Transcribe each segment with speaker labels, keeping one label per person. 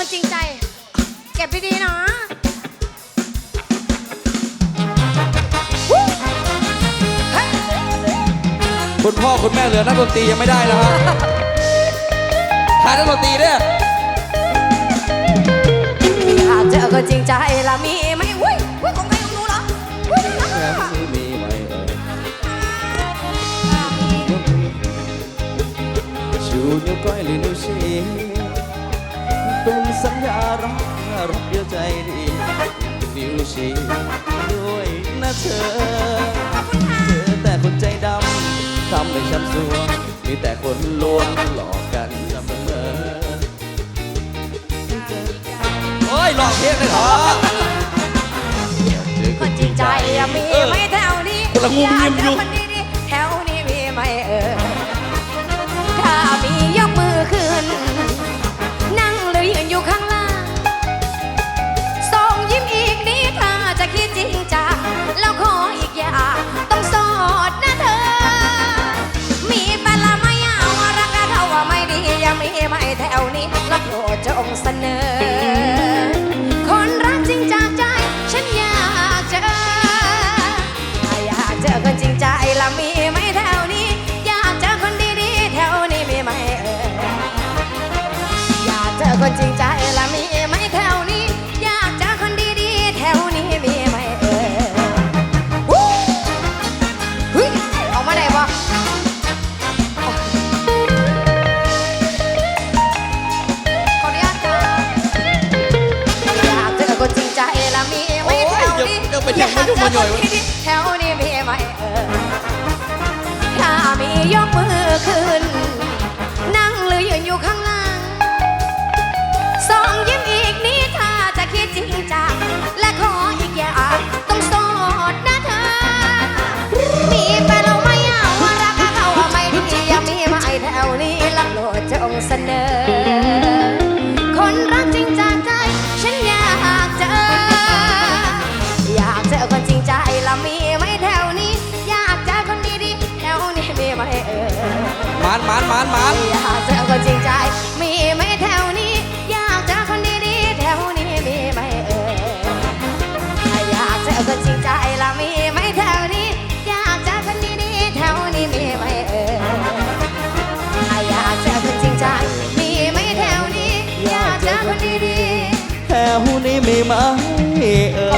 Speaker 1: คนจริงใจ เก็บดีๆนะ
Speaker 2: คุณพ่อคุณแม่เหลือนักดนตรียังไม่ได้นะฮะขาดนักดนตรีเนี่ย
Speaker 1: อยากเจอคนจริงใจละมีไหมอุ้ยอุ้ยของใครของหนูเหรออุ้ยนะ
Speaker 2: มีไหมเอ่ยชูนิ้วก้อยหรือนิ้วชี้ เป็นสัญญารักรักเดียวใจดีนิ้วชี้ด้วยนะเธอเจอแต่คนใจดำทำให้ช้ำสวงมีแต่คนลวงหลอกกันเสมอโอ้ยหลอกเพลงเลยเหรอ
Speaker 1: คนจริงใจมีไหมแถวนี้
Speaker 2: คนละงุมงิมอยู่
Speaker 1: คนจริงใจละมีไหมแถวนี้ อยากเจอคนดีๆ แถวนี้มีไหมเอ่ยวู้เฮ้ยออกมาได้ปะขออนุญาตจ้าอยากเจอคนจริงใจละมีไหมแถวนี้
Speaker 2: โอ้ยยังไปยังไม่ยุ่งมาหน่อยวะา
Speaker 1: กเจอคนดีๆแถวนี้มีไหมเอ่ยถ้ามียกมือขึ้น นั่งหรือยืนอยู่ข้าง มานมานมานมา
Speaker 2: น
Speaker 1: อยากเจอคนจริงใจ มีไหมแถวนี้ อยากเจอคนดีๆแถวนี้มีไหมเอ่ยอยากเจอคนจริงใจละมีไหมแถวนี้ อยากเจอคนดีๆแถวนี้มีไหมเอ่ยอยากเจอคนจริงใจ มีไหมแถวนี้ อยากเจอคนดี
Speaker 2: แถวนี้มีไหมเอ่ย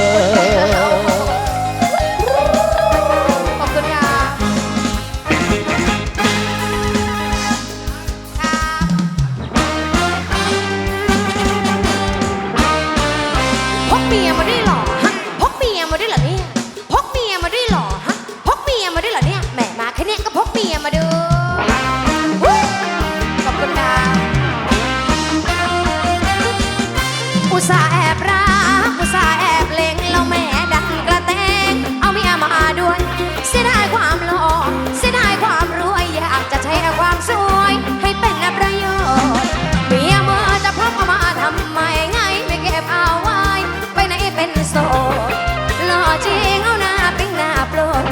Speaker 1: อุตส่าห์แอบรักอุตส่าห์แอบเล็งแล้วแม่ดันกระแตงเอาเมียมาด้วย เสียดายความหล่อเสียดายความรวยอยากจะใช้ความสวย ให้เป็นประโยชน์เมียเมื่อจะพกเอามาทำไมไงไม่เก็บเอาไว้ ไปไหนเป็นโสดหล่อจริงเอาหน้าปิ้งหน้าโปรด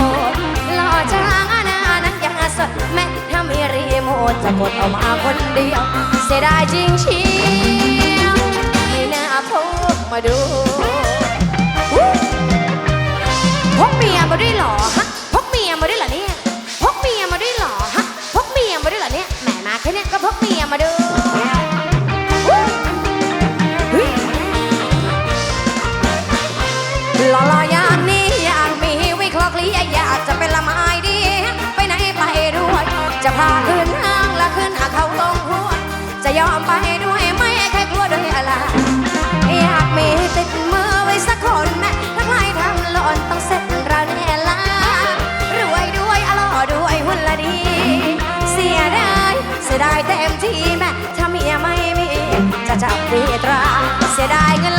Speaker 1: หล่อจางเอาหน้านั้นยังสดแม้ถ้ามีรีโมทจะกดเอามาคนเดียว เสียดายจริงชี มาดูพกเมียมาด้วยเหรอฮะพกเมียมาด้วยเหรอเนี่ยพกเมียมาด้วยเหรอฮะพกเมียมาด้วยเหรอเนี่ยแหมมาแค่เนี้ยก็พกเมียมาด้วยเฮ้ยหล่ออย่างนี้อยากมีวิเคราะห์เคลียอยากจะเป็นละไม้ดี ไปไหนไปด้วย จะพาขึ้นห้างและขึ้นอาเขาลงหัวจะยอมไปด้วยไม่เคยกลัวด้วยอะไร มีติดมือไว้สักคนแม่ถ้าใครทำหล่นต้องเสร็จเราแน่ละรวยด้วยอร่อด้วยหุ่นละดี เสียดายเสียดายเต็มที่แม่ถ้าเมียไม่มีจะจับวีตรา เสียดายเงิน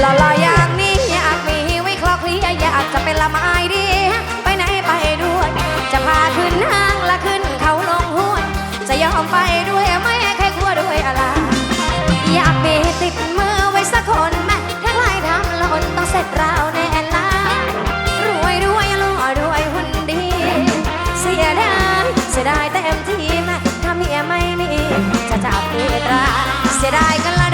Speaker 1: หล่อๆอย่างนี้อยากมีไว้คลอเคลียอยากจะเป็นละบายดี ไปไหนไปด้วย จะพาขึ้นห้างและขึ้นเขาลงห้วย จะยอมไปด้วยไม่เคยกลัวด้วยอะไร อยากมีติดมือไว้สักคนแม่ถ้าใครทำหล่นต้องเสร็จราวแน่ลารวยรวยรวยรวยหุ่นดี เสียดายเสียดายเต็มที่แม่ถ้าเมียไม่มีจะจับมือตราเสียดายกันละ